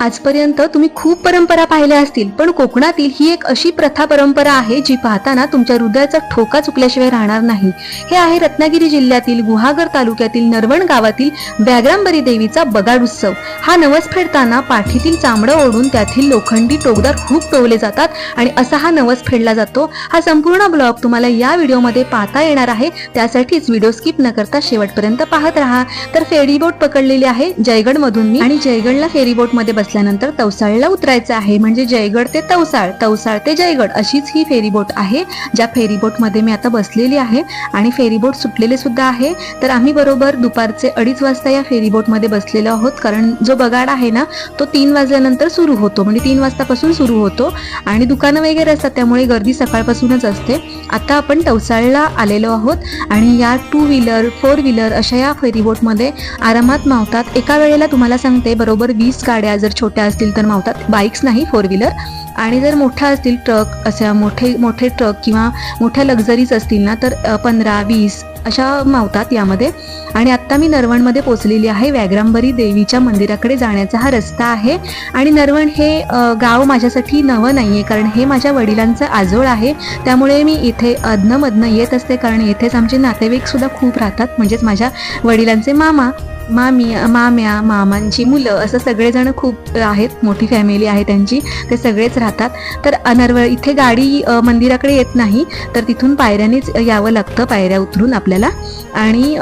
आजपर्यंत तुम्ही खूप परंपरा पाहिल्या असतील पण कोकणातील ही एक अशी प्रथा परंपरा आहे जी पाहताना तुमच्या हृदयाचा ठोका चुकल्याशिवाय राहणार नाही. हे आहे रत्नागिरी जिल्ह्यातील गुहागर तालुक्यातील नरवण गावातील व्याग्रांबरी देवीचा बगाड उत्सव. हा नवस फेडताना पाठीतील चामडं ओढून त्यातील लोखंडी टोकदार खूप टोवले जातात आणि असा हा नवस फेडला जातो. हा संपूर्ण ब्लॉग तुम्हाला या व्हिडिओमध्ये पाहता येणार आहे. त्यासाठीच व्हिडिओ स्किप न करता शेवटपर्यंत पाहत राहा. तर फेरीबोट पकडलेली आहे जयगडमधून मी आणि जयगडला फेरीबोटमध्ये बस मध्ये बसल्यानंतर तवसाळला उतरायचं आहे. म्हणजे जयगड ते तवसाळ तवसाळ ते जयगड अशीच ही फेरीबोट आहे. ज्या फेरीबोटमध्ये मी आता बसलेली आहे आणि फेरीबोट सुटलेले सुद्धा आहे. तर आम्ही बरोबर दुपारचे अडीच वाजता या फेरीबोटमध्ये बसलेलो आहोत. कारण जो बगाड आहे ना तो तीन वाजल्यानंतर सुरू होतो. म्हणजे तीन वाजतापासून सुरू होतो. आणि दुकानं वगैरे असतात त्यामुळे गर्दी सकाळपासूनच असते. आता आपण तवसाळला आलेलो आहोत. आणि या टू व्हीलर फोर व्हीलर अशा या फेरीबोटमध्ये आरामात मावतात एका वेळेला तुम्हाला सांगते बरोबर वीस गाड्या जर छोट्या असतील तर मावतात. बाईक्स नाही फोर व्हीलर आणि जर मोठ्या असतील ट्रक अशा मोठे मोठे ट्रक किंवा मोठ्या लक्झरीज असतील ना तर पंधरा वीस अशा मावतात यामध्ये. आणि आत्ता मी नरवणमध्ये पोचलेली आहे. व्याग्रांबरी देवीच्या मंदिराकडे जाण्याचा हा रस्ता आहे. आणि नरवण हे गाव माझ्यासाठी नवं नाही आहे कारण हे माझ्या वडिलांचं आजोळ आहे. त्यामुळे मी इथे अधनमधनं येत असते कारण येथेच आमचे नातेवाईकसुद्धा खूप राहतात म्हणजेच माझ्या वडिलांचे मामा. मामी माम्या मामांची मुलं असं सगळेजण खूप आहेत मोठी फॅमिली आहे त्यांची ते सगळेच राहतात. तर अनर्वळ इथे गाडी मंदिराकडे येत नाही तर तिथून पायऱ्यानेच यावं लागतं पायऱ्या उतरून आपल्याला. आणि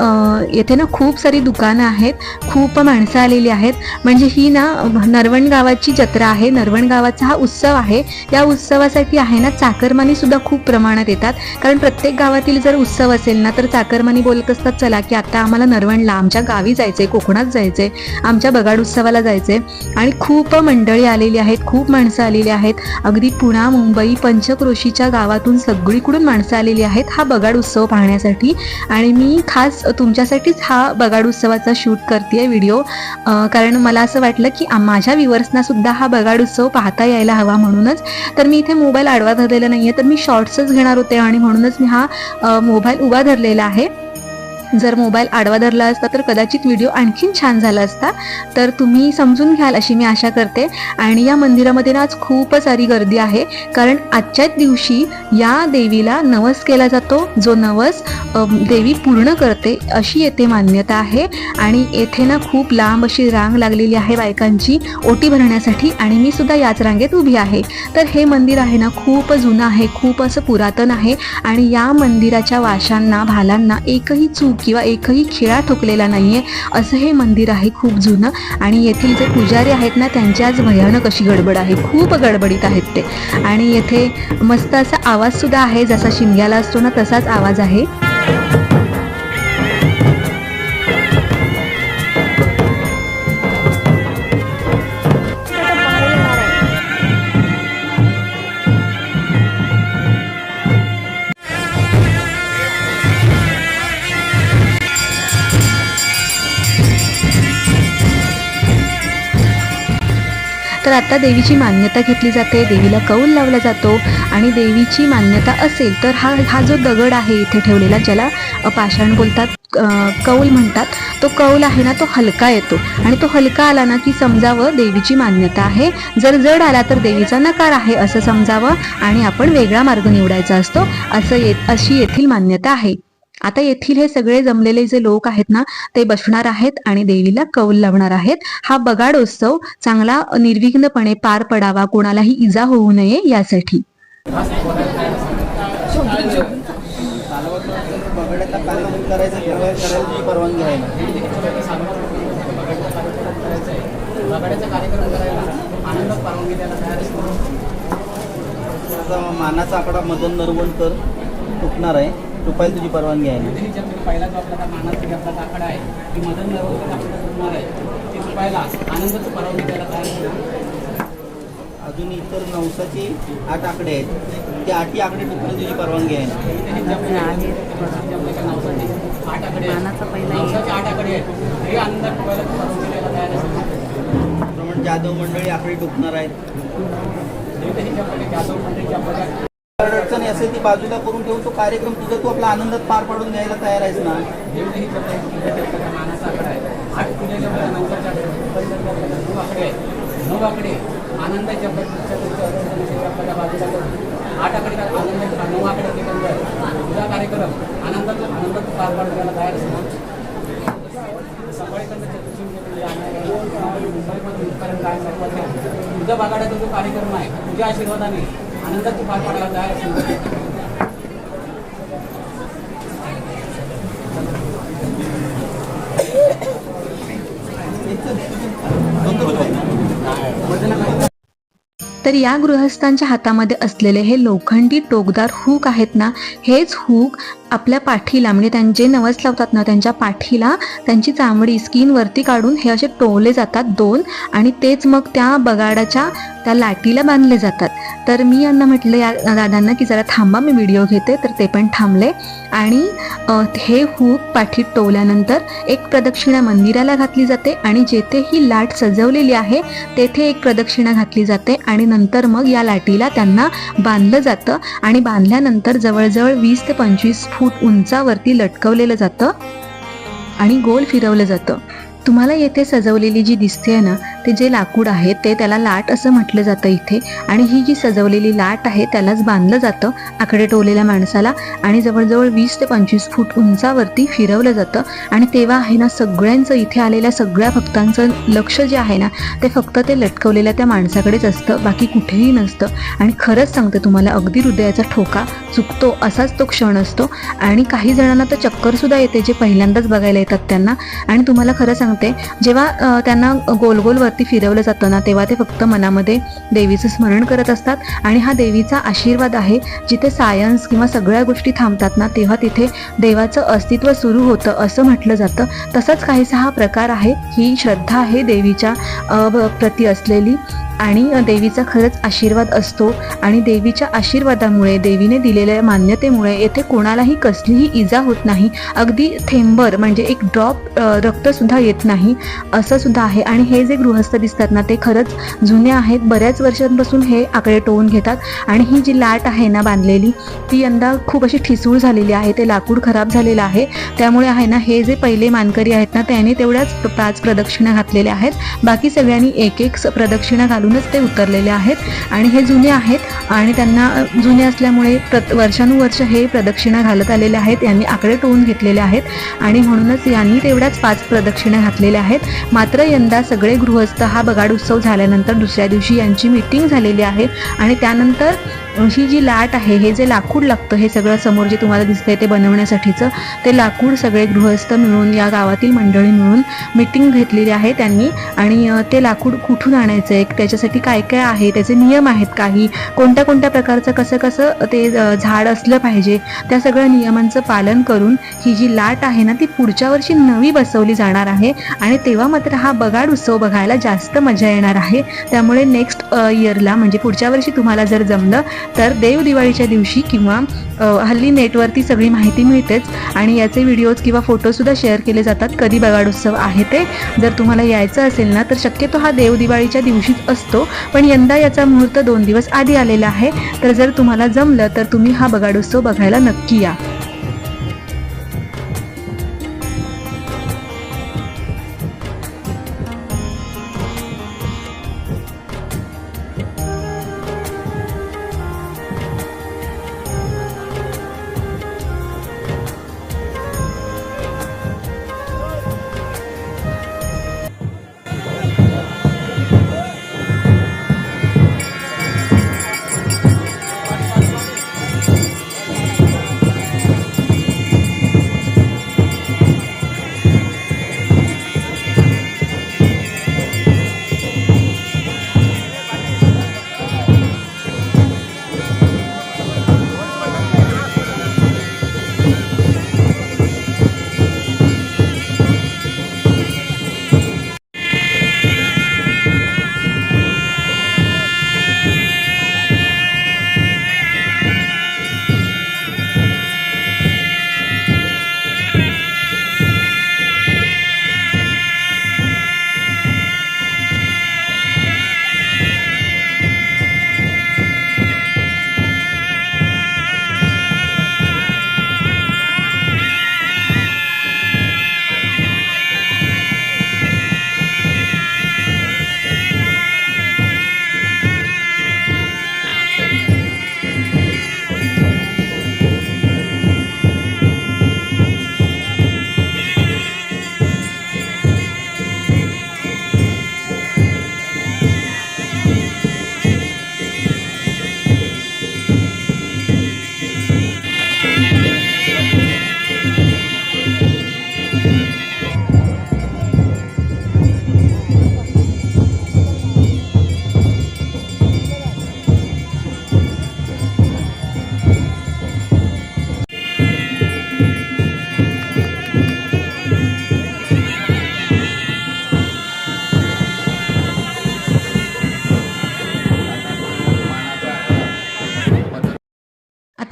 येथे ना खूप सारी दुकानं आहेत खूप माणसं आलेली आहेत. म्हणजे ही ना नरवण गावाची जत्रा आहे नरवण गावाचा हा उत्सव आहे. या उत्सवासाठी आहे ना चाकरमानी सुद्धा खूप प्रमाणात येतात. कारण प्रत्येक गावातील जर उत्सव असेल ना तर चाकरमानी बोलत असतात चला की आता आम्हाला नरवणला आमच्या गावी जायचं जायचंय कोकणात जायचंय आमच्या बगाड उत्सवाला जायचंय. आणि खूप मंडळी आलेली आहेत खूप माणसं आलेली आहेत. अगदी पुणा मुंबई पंचक्रोशीच्या गावातून सगळीकडून माणसं आलेली आहेत हा बगाड उत्सव पाहण्यासाठी. आणि मी खास तुमच्यासाठीच हा बगाड उत्सवाचा शूट करते व्हिडिओ. कारण मला असं वाटलं की माझ्या व्ह्युअर्सना सुद्धा हा बगाड उत्सव पाहता यायला हवा म्हणूनच. तर मी इथे मोबाईल आडवा धरलेला नाही आहे तर मी शॉर्ट्सच घेणार होते आणि म्हणूनच मी हा मोबाईल उभा धरलेला आहे. जर मोबाईल आडवा धरला असता तर कदाचित व्हिडिओ आणखीन छान झाला असता. तर तुम्ही समजून घ्याल अशी मी आशा करते. आणि या मंदिरामध्ये ना आज खूप सारी गर्दी आहे. कारण आजच्याच दिवशी या देवीला नवस केला जातो. जो नवस देवी पूर्ण करते अशी येथे मान्यता आहे. आणि येथे ना खूप लांब अशी रांग लागलेली आहे बायकांची ओटी भरण्यासाठी. आणि मी सुद्धा याच रांगेत उभी आहे. तर हे मंदिर आहे ना खूप जुनं आहे खूप असं पुरातन आहे. आणि या मंदिराच्या वाशांना भालांना एकही चूक किंवा एकही खिळा ठोकलेला नाहीये असं हे मंदिर आहे खूप जुनं. आणि येथील जे पुजारी आहेत ना त्यांची आज भयानक अशी गडबड आहे. खूप गडबडीत आहेत ते. आणि येथे मस्त असा आवाज सुद्धा आहे जसा शिमग्याला असतो ना तसाच आवाज आहे. आता देवीची मान्यता घेतली जाते देवीला कौल लावला जातो आणि देवीची मान्यता असेल तर हा हा जो दगड आहे इथे ठेवलेला ज्याला पाषाण बोलतात कौल म्हणतात तो कौल आहे ना तो हलका येतो. आणि तो हलका आला ना की समजावं देवीची मान्यता आहे. जर जड आला तर देवीचा नकार आहे असं समजावं आणि आपण वेगळा मार्ग निवडायचा असतो असं ये अशी येथील मान्यता आहे. आता येथील हे सगळे जमलेले जे लोक आहेत ना ते बसणार आहेत आणि देवीला कौल लावणार आहेत. हा बगाड उत्सव चांगला निर्विघ्नपणे पार पडावा कोणालाही इजा होऊ नये यासाठी. मानाचा आकडा मदन नरवणकर तुटणार आहे. टुपायला तुझी परवानगी आहे ना? त्याच्या पहिला जो आपला मानाचा घेतला आकडा आहे की मदन आपल्याला आहे ते सुपायला आनंदाचं परवानगी द्यायला तयार असतो अजून इतर नवसाचे आठ आकडे आहेत. ते आठी आकडे टुकण्याला तुझी परवानगी आहे ना? आठ आकडे नवसाचे आठ आकडे आहेत हे आनंदात टुपायला परवानगी द्यायला तयार असतो त्याप्रमाणे जाधव मंडळी आकडे टुकणार आहेत. जाधव आपल्याला जर अडचणी असेल ती बाजूला करून ठेवून तो कार्यक्रम तुझा तू आपला आनंदात पार पाडून द्यायला तयार आहेस ना? देवही मानाचा आहे. आठ आकडे नऊ आकडे आनंदाच्या आठ आनंद नऊ आकडे तुझा कार्यक्रम आनंदात आनंदात पार पाडण्याला तयार असणार ना? चतुर्थी काय बागाड्याचा जो कार्यक्रम आहे तुझ्या आशीर्वादाने पाडायला तयार तर या गृहस्थांच्या हातामध्ये असलेले हे लोखंडी टोकदार हुक आहेत ना हेच हुक आपल्या पाठीला म्हणजे त्यांचे नवस लावतात ना त्यांच्या पाठीला त्यांची चामडी स्किनवरती काढून हे असे टोवले जातात दोन आणि तेच मग त्या बगाडाच्या त्या लाटीला बांधले जातात. तर मी यांना म्हटलं या दादांना की जरा थांबा मी व्हिडिओ घेते. तर ते पण थांबले आणि हे हूक पाठीत टोवल्यानंतर एक प्रदक्षिणा मंदिराला घातली जाते आणि जेथे ही लाट सजवलेली आहे तेथे एक प्रदक्षिणा घातली जाते आणि नंतर मग या लाटीला त्यांना बांधलं जातं आणि बांधल्यानंतर जवळजवळ वीस ते पंचवीस फूट उंचावरती लटकवलेलं जातं आणि गोल फिरवलं जातं. तुम्हाला येथे सजवलेली जी दिसते आहे ना ते जे लाकूड आहे ते त्याला लाट असं म्हटलं जातं इथे. आणि ही जी सजवलेली लाट आहे त्यालाच बांधलं जातं आकडे टोलेल्या माणसाला आणि जवळजवळ वीस ते पंचवीस फूट उंचावरती फिरवलं जातं. आणि तेव्हा आहे ना सगळ्यांचं इथे आलेल्या सगळ्या भक्तांचं लक्ष जे आहे ना ते फक्त ते लटकवलेल्या त्या माणसाकडेच असतं बाकी कुठेही नसतं. आणि खरंच सांगते तुम्हाला अगदी हृदयाचा ठोका चुकतो असाच तो क्षण असतो. आणि काही जणांना तर चक्करसुद्धा येते जे पहिल्यांदाच बघायला येतात त्यांना. आणि तुम्हाला खरं सांगते जेव्हा त्यांना गोल गोल वरती फिरवलं जातं ना तेव्हा ते फक्त मनामध्ये देवीचं स्मरण करत असतात. आणि हा देवीचा आशीर्वाद आहे जिथे सायन्स किंवा सगळ्या गोष्टी थांबतात ना तेव्हा तिथे देवाचं अस्तित्व सुरू होतं असं म्हटलं जातं. तसंच काहीसा हा प्रकार आहे ही श्रद्धा आहे देवीच्या प्रती असलेली. आणि देवीचा खरंच आशीर्वाद असतो आणि देवीच्या आशीर्वादामुळे देवीने दिलेल्या मान्यतेमुळे येथे कोणालाही कसलीही इजा होत नाही. अगदी थेंबर म्हणजे एक ड्रॉप रक्तसुद्धा येत नाही. असं सुद्धा आहे. आणि हे जे गृहस्थ दिसतात ना ते खरंच जुने आहेत. बऱ्याच वर्षांपासून हे आकडे टोवून घेतात. आणि ही जी लाट आहे ना बांधलेली ती यंदा खूप अशी ठिसूळ झालेली आहे. ते लाकूड खराब झालेलं आहे. त्यामुळे आहे ना हे जे पहिले मानकरी आहेत ना त्यांनी तेवढ्याच पाच प्रदक्षिणा घातलेल्या आहेत. बाकी सगळ्यांनी एक एक प्रदक्षिणा घालून वरूनच ते उतरलेले आहेत आणि हे जुने आहेत आणि त्यांना जुने असल्यामुळे प्रत वर्षानुवर्ष हे प्रदक्षिणा घालत आलेले आहेत यांनी आकडे टोवून घेतलेले आहेत आणि म्हणूनच यांनी तेवढ्याच पाच प्रदक्षिणा घातलेल्या आहेत. मात्र यंदा सगळे गृहस्थ हा बगाड उत्सव झाल्यानंतर दुसऱ्या दिवशी यांची मीटिंग झालेली आहे आणि त्यानंतर ही जी लाट आहे हे जे लाकूड लागतं हे सगळं समोर जे तुम्हाला दिसतंय ते बनवण्यासाठीचं ते लाकूड सगळे गृहस्थ मिळून या गावातील मंडळी मिळून मीटिंग घेतलेली आहे त्यांनी आणि ते लाकूड कुठून आणायचं आहे त्याच्यासाठी काय काय आहे त्याचे नियम आहेत काही? कोणत्या कोणत्या प्रकारचं कसं कसं ते झाड असलं पाहिजे त्या सगळ्या नियमांचं पालन करून ही जी लाट आहे ना ती पुढच्या वर्षी नवी बसवली जाणार आहे आणि तेव्हा मात्र हा बगाड उत्सव बघायला जास्त मजा येणार आहे. त्यामुळे नेक्स्ट इयरला म्हणजे पुढच्या वर्षी तुम्हाला जर जमलं तर देव दिवाळीच्या दिवशी किंवा हल्ली नेटवरती सगळी माहिती मिळतेच आणि याचे व्हिडिओज किंवा फोटोसुद्धा शेअर केले जातात. कधी बगाड उत्सव आहे ते. जर तुम्हाला यायचं असेल ना तर शक्यतो हा देव दिवाळीच्या दिवशीच असतो. पण यंदा याचा मुहूर्त दोन दिवस आधी आलेला आहे. तर जर तुम्हाला जमलं तर तुम्ही हा बगाडोत्सव बघायला नक्की या.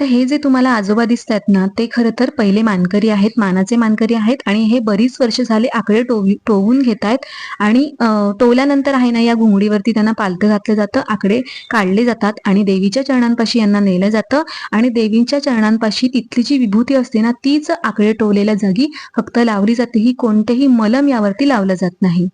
हे जे तुम्हाला आजोबा दिसत आहेत ना ते खरं तर पहिले मानकरी आहेत मानाचे मानकरी आहेत आणि हे बरीच वर्ष झाले आकडे टोवी टोवून घेत आहेत आणि टोवल्यानंतर आहे ना या घुंगडीवरती त्यांना पालथं घातलं जातं आकडे काढले जातात आणि देवीच्या चरणांपाशी यांना नेलं जातं आणि देवीच्या चरणांपाशी तिथली जी विभूती असते ना तीच आकडे टोवलेल्या जागी फक्त लावली जाते ही कोणतेही मलम यावरती लावलं जात नाही.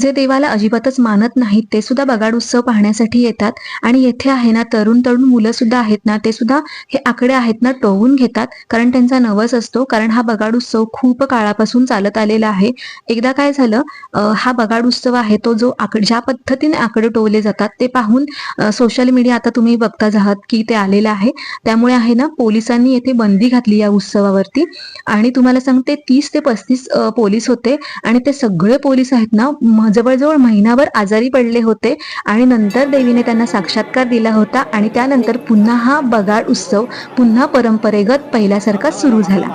जे देवाला अजिबातच मानत नाहीत ते सुद्धा बगाड उत्सव पाहण्यासाठी येतात. आणि येथे आहे ना तरुण तरुण मुलं सुद्धा आहेत ना ते सुद्धा हे आकडे आहेत ना टोवून घेतात. कारण त्यांचा नवस असतो. कारण हा बगाड उत्सव खूप काळापासून चालत आलेला आहे. एकदा काय झालं हा बगाड उत्सव आहे तो जो आकडे ज्या पद्धतीने आकडे टोवले जातात ते पाहून सोशल मीडिया आता तुम्ही बघताच आहात की ते आलेलं आहे. त्यामुळे आहे ना पोलिसांनी येथे बंदी घातली या उत्सवावरती. आणि तुम्हाला सांगते तीस ते पस्तीस पोलीस होते. आणि ते सगळे पोलीस आहेत ना जवळजवळ महिनाभर आजारी पडले होते आणि नंतर देवीने त्यांना साक्षात्कार दिला होता आणि त्यानंतर पुन्हा हा बगाड उत्सव पुन्हा परंपरेगत पहिल्यासारखा सुरू झाला.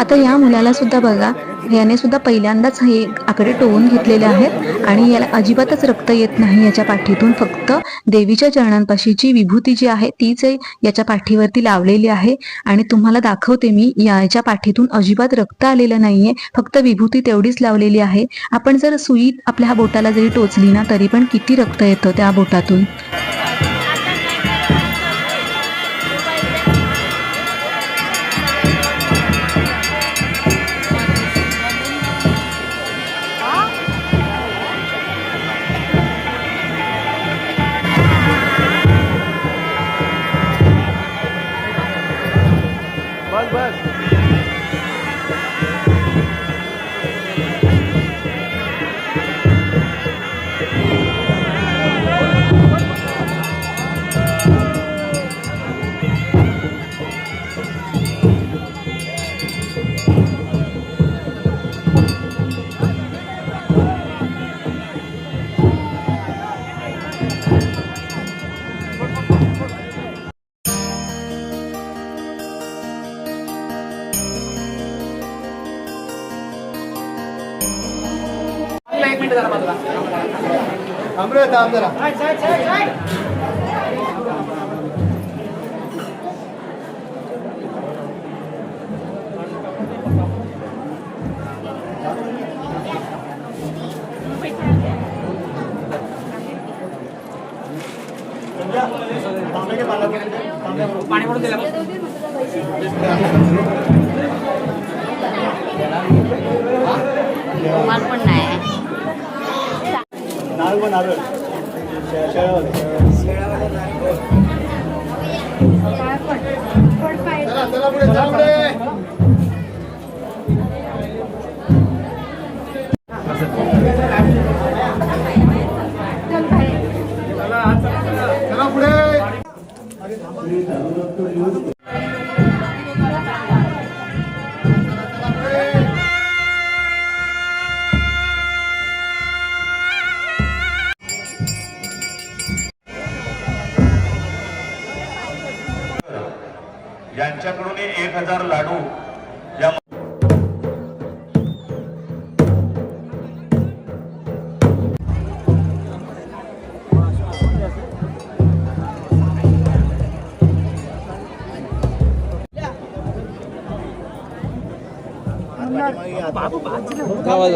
आता या मुलाला सुद्धा बघा याने सुद्धा पहिल्यांदाच हे आकडे टोवून घेतलेले आहेत आणि याला अजिबातच रक्त येत नाही याच्या पाठीतून. फक्त देवीच्या चरणांपाशीची विभूती जी आहे तीच याच्या पाठीवरती लावलेली आहे. आणि तुम्हाला दाखवते मी याच्या पाठीतून अजिबात रक्त आलेलं नाहीये फक्त विभूती तेवढीच लावलेली आहे. आपण जर सुई आपल्या बोटाला जरी टोचली ना तरी पण किती रक्त येतं त्या बोटातून? थांबरे थांब जरा. पाणी म्हणून दिलं पण नाही. नारळ. पण त्यांच्याकडून एक हजार लाडू या आवाज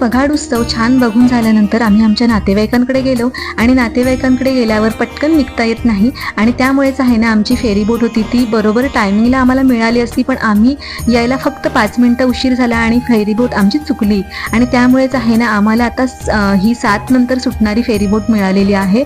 बघाड उत्सव छान बघून झाल्यानंतर आम्ही आमच्या नातेवाईकांकडे गेलो आणि नातेवाईकांकडे गेल्यावर पटकन निघता येत नाही आणि त्यामुळेच आहे ना आमची फेरी बोट होती. ती बरोबर टायमिंगला आम्हाला मिळाली असती पण आम्ही यायला फक्त पाच मिनटं उशीर झाला आणि फेरी बोट आमची चुकली. आणि त्यामुळेच आहे ना आम्हाला आता स- ही सात नंतर सुटणारी फेरी बोट मिळालेली आहे.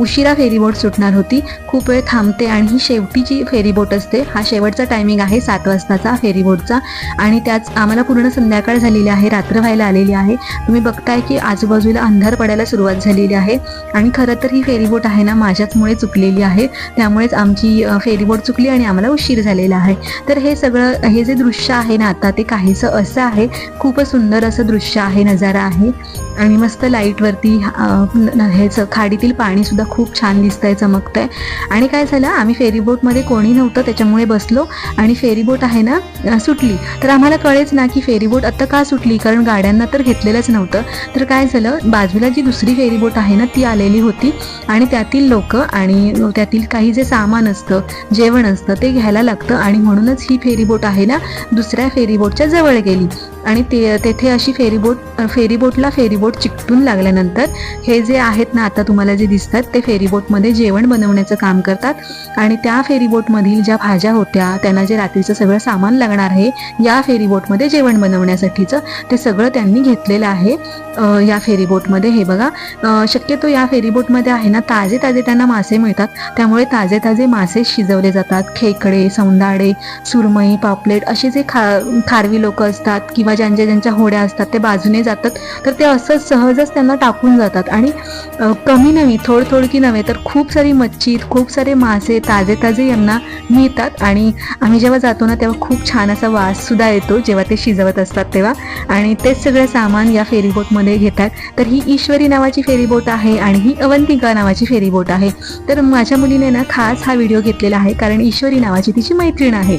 उशिरा फेरी बोट सुटणार होती. खूप वेळ थांबते आणि ही शेवटीची फेरी बोट असते हा शेवटचा टायमिंग आहे सात वाजताचा फेरी बोटचा. आणि त्याच आम्हाला पूर्ण संध्याकाळ झालेली आहे रात्र व्हायला आलेली आहे. तुम्ही बघताय की आजूबाजूला अंधार पडायला सुरुवात झालेली आहे. आणि खरं तर ही फेरीबोट आहे ना माझ्याचमुळे चुकलेली आहे. त्यामुळेच आमची फेरीबोट चुकली आणि आम्हाला उशीर झालेला आहे. तर हे सगळं हे जे दृश्य आहे ना आता ते काहीसं असं आहे. खूपच सुंदर असं दृश्य आहे नजारा आहे. आणि मस्त लाईटवरती ह्याचं खाडीतील पाणी सुद्धा खूप छान दिसतंय चमकतंय. आणि काय झालं आम्ही फेरीबोटमध्ये कोणी नव्हतं त्याच्यामुळे बसलो. आणि फेरीबोट आहे ना सुटली. तर आम्हाला कळेच ना की फेरीबोट आत्ता आता का सुटली? कारण गाड्यांना तर घेतलेलंच नव्हतं. तर काय झालं बाजूला जी दुसरी फेरी बोट आहे ना ती आलेली होती. आणि त्यातील लोक आणि त्यातील काही जे सामान असतं जेवण असतं ते घ्यायला लागतं. आणि म्हणूनच ही फेरी बोट आहे ना दुसऱ्या फेरी बोटच्या जवळ गेली. आणि ते तेथे अशी फेरीबोट फेरीबोटला फेरीबोट चिकटून लागल्यानंतर हे जे आहेत ना आता तुम्हाला जे दिसतात ते फेरीबोटमध्ये जेवण बनवण्याचं काम करतात. आणि त्या फेरीबोटमधील ज्या भाज्या होत्या त्यांना जे रात्रीचं सगळं सामान लागणार आहे या फेरीबोटमध्ये जेवण बनवण्यासाठीचं ते सगळं त्यांनी घेतलेलं आहे या फेरीबोटमध्ये. हे बघा शक्यतो या फेरीबोटमध्ये आहे ना ताजे ताजे त्यांना मासे मिळतात. त्यामुळे ताजे ताजे मासे शिजवले जातात. खेकडे सौंदाडे सुरमई पापलेट असे जे खा खारवी लोक असतात किंवा ज्यांच्या ज्यांच्या होड्या असतात ते बाजूने जातात. तर ते असं सहजच त्यांना टाकून जातात. आणि कमी नव्हे थोड थोडकी नव्हे तर खूप सारी मच्छी खूप सारे मासे ताजे ताजे यांना मिळतात. आणि आम्ही जेव्हा जातो ना तेव्हा खूप छान असा वाससुद्धा येतो जेव्हा ते शिजवत असतात तेव्हा. आणि तेच सगळं सामान या फेरीबोटमध्ये घेतात. तर ही ईश्वरी नावाची फेरीबोट आहे आणि ही अवंतिका नावाची फेरीबोट आहे. तर माझ्या मुलीने ना खास हा व्हिडिओ घेतलेला आहे कारण ईश्वरी नावाची तिची मैत्रीण आहे.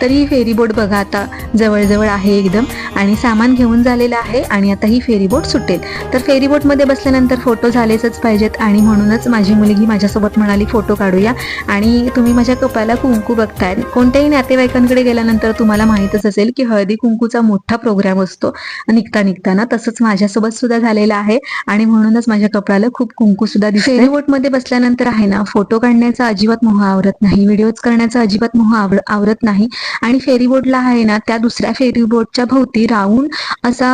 तर ही फेरी बोट बघा आता. जवळजवळ आहे एकदम. आणि सामान घेऊन झालेलं आहे आणि आता ही फेरी बोट सुटेल. तर फेरी बोटमध्ये बसल्यानंतर फोटो झालेच पाहिजेत आणि म्हणूनच माझी मुलगी माझ्यासोबत म्हणाली फोटो काढूया. आणि तुम्ही माझ्या कपाला कुंकू बघताय. कोणत्याही नातेवाईकांकडे गेल्यानंतर तुम्हाला माहीतच असेल की हळदी कुंकूचा मोठा प्रोग्राम असतो. निघता निघताना तसंच माझ्यासोबत सुद्धा झालेला आहे. आणि म्हणूनच माझ्या कपाळाला खूप कुंकू सुद्धा दिसते फेरी बोटमध्ये बसल्यानंतर आहे ना फोटो काढण्याचा अजिबात मोह आवरत नाही. व्हिडिओज करण्याचा अजिबात मोह आवरत नाही. आणि फेरीबोटला आहे ना त्या दुसऱ्या फेरीबोटच्या भोवती राहून असा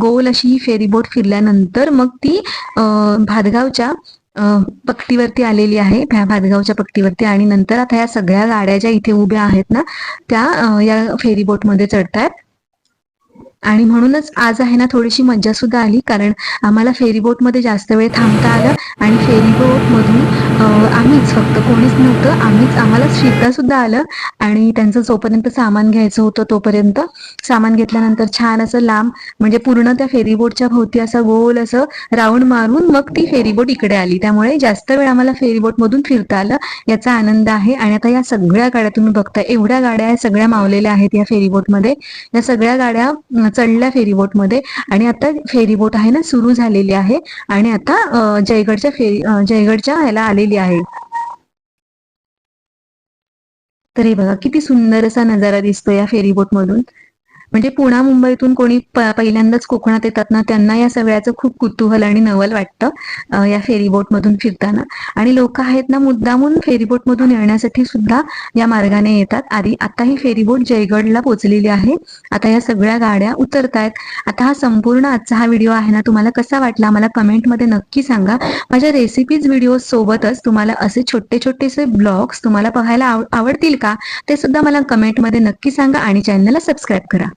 गोल अशी ही फेरीबोट फिरल्यानंतर मग ती भादगावच्या पक्तीवरती आलेली आहे. भादगावच्या पक्तीवरती आणि नंतर आता या सगळ्या गाड्या ज्या इथे उभ्या आहेत ना त्या या फेरीबोटमध्ये चढतायत. आणि म्हणूनच आज आहे ना थोडीशी मज्जा सुद्धा आली कारण आम्हाला फेरीबोटमध्ये जास्त वेळ थांबता आलं आणि फेरीबोट मधून आम्हीच फक्त कोणीच नव्हतं आम्हीच आम्हाला शिरता सुद्धा आलं आणि त्यांचं जोपर्यंत सामान घ्यायचं होतं तोपर्यंत सामान घेतल्यानंतर छान असं लांब म्हणजे पूर्ण त्या फेरीबोटच्या भोवती असं गोल असं राऊंड मारून मग ती फेरीबोट इकडे आली. त्यामुळे जास्त वेळ आम्हाला फेरीबोट मधून फिरता आलं याचा आनंद आहे. आणि आता या सगळ्या गाड्या तुम्ही बघताय एवढ्या गाड्या सगळ्या मावलेल्या आहेत या फेरीबोटमध्ये. या सगळ्या गाड्या चढल्या फेरीबोटमध्ये. आणि आता फेरीबोट आहे ना सुरू झालेली आहे. आणि आता जयगडच्या फेरी जयगडच्या ह्याला आलेली आहे. तर हे बघा किती सुंदर असा नजारा दिसतो या फेरीबोट मधून म्हणजे पुणा मुंबईतून कोणी पहिल्यांदाच कोकणात येतात ना त्यांना या सगळ्याचं खूप कुतूहल आणि नवल वाटतं या फेरीबोट मधून फिरताना. आणि लोक आहेत ना मुद्दामून फेरीबोट मधून येण्यासाठी सुद्धा या मार्गाने येतात. आधी आता ही फेरीबोट जयगडला पोहोचलेली आहे. आता या सगळ्या गाड्या उतरतायत. आता हा संपूर्ण आजचा हा व्हिडिओ आहे ना तुम्हाला कसा वाटला मला कमेंटमध्ये नक्की सांगा. माझ्या रेसिपीज व्हिडिओ सोबतच तुम्हाला असे छोटे छोटेसे ब्लॉग्स तुम्हाला पाहायला आवडतील का ते सुद्धा मला कमेंटमध्ये नक्की सांगा आणि चॅनलला सबस्क्राईब करा.